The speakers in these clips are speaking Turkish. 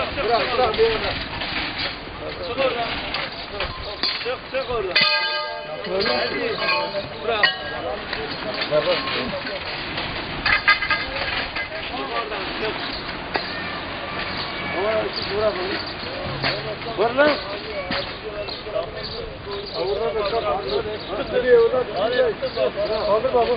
Bırak bırak bir yana. Çık oradan. Çık çık oradan. Hadi. Bırak. Baba. Çık oradan çık. Ama siz bırak onu. Var lan. Avurda da çok Hadi orada. Kaldır baba. Baba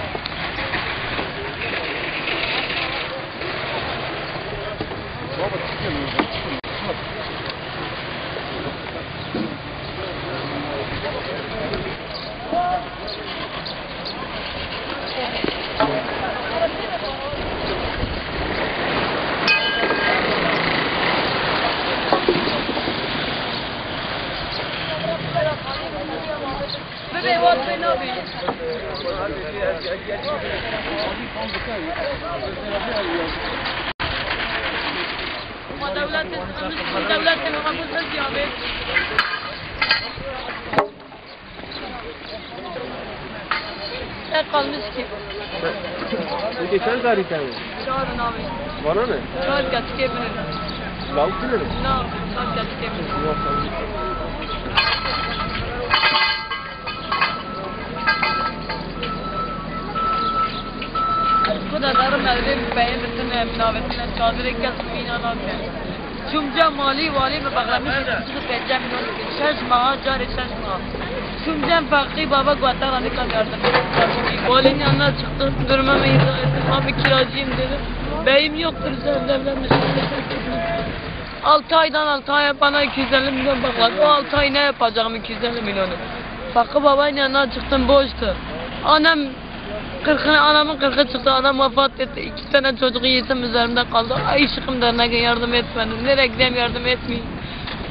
Ama devletin, devletin ona bu söz ya be. Ne kalmış ki? Bu geçen tarihten mi? Çağırın abi. Bana ne? Çağır geç kebirin. Lavuk bilir mi? Ne yapayım? Çağır geç kebirin. Yok tamam. Bu da darım evde beyin bütün münavetine çadırı kesip inanan Şumca mali vali mi baklamış çıkıp edeceğim şaş maha cari şaş maha. Şumca fakir baba guatarani kan yardım Valinin yanına çıktı durmama izah ettim abi kiracıyım dedi. Beyim yoktur sen evlenmişsin. Altı aydan altı aya bana 250 milyon bakladı. O altı ay ne yapacağım 250 milyonu? Fakir babanın yanına çıktım boştu. Annem Kırkını anamın kırkı çıktı anam vefat etti. İki tane çocuğu yetim üzerimde kaldı. Ay ışıkım derneğe yardım etmedi. Nereye gideyim yardım etmeyin.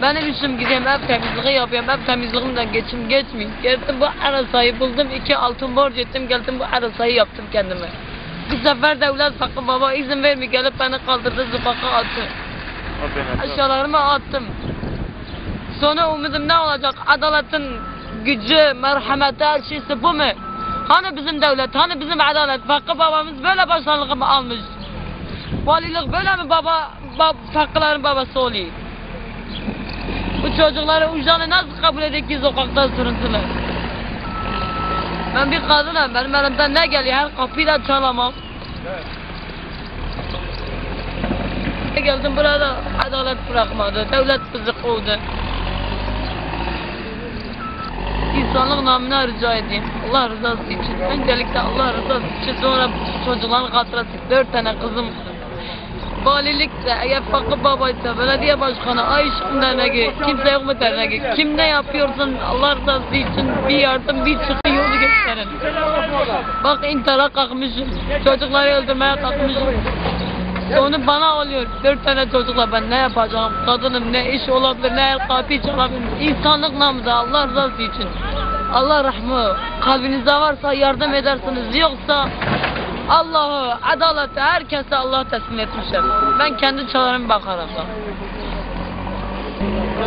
Benim işim gideyim ev temizliği yapıyorum. Ev temizliğimden geçim geçmeyin. Geldim bu arasayı buldum. iki altın borç ettim. Geldim bu arasayı yaptım kendime. Bir sefer devlet fakir baba izin vermiyor. Gelip beni kaldırdı zıfaka attı. Aşağılarıma attım. Sonra umudum ne olacak? Adaletin gücü, merhameti, her şeysi bu mu? Hani bizim devlet, hani bizim adalet? Fakir babamız böyle başarılık mı almış? Valilik böyle mi baba, bab, fakirlerin babası oluyor? Bu çocukları ucanı nasıl kabul edecek ki sokakta sürüntüler? Ben bir kadınım, benim elimden ne geliyor? Her kapıyı da çalamam. Geldim burada adalet bırakmadı, devlet bizi kovdu. İnsanlık namına rica edeyim. Allah rızası için. Öncelikle Allah rızası için sonra çocukların hatırası. Dört tane kızım. Valilik de, eğer fakir babaysa, belediye başkanı, ay ışıkım derneği, kimse yok mu derneği, kim ne yapıyorsun Allah rızası için bir yardım, bir çıkı yolu gösterin. Bak intihara kalkmışım, çocukları öldürmeye kalkmışım. Onu bana oluyor. Dört tane çocukla ben ne yapacağım? Kadınım ne iş olabilir, ne el kapıyı çalabilir. İnsanlık namıda Allah rızası için. Allah rahmı kalbinizde varsa yardım edersiniz. Yoksa Allah'ı, adaleti herkese Allah teslim etmişler. Ben kendi çalarım bakarım.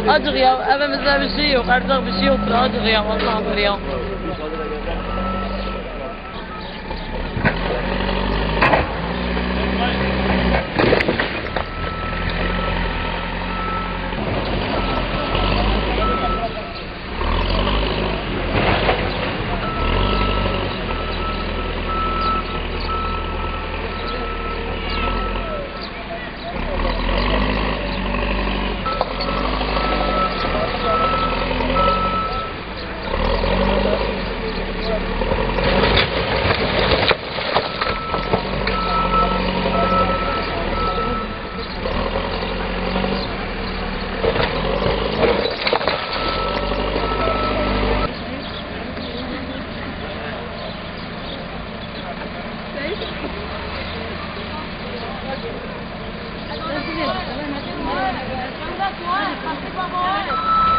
Acık ya evimizde bir şey yok, erzak bir şey yoktur. Acık ya Allah'ım ya.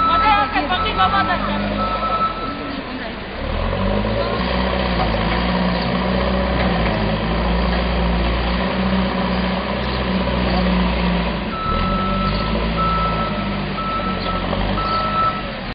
Вода, как воды, вода, как воды.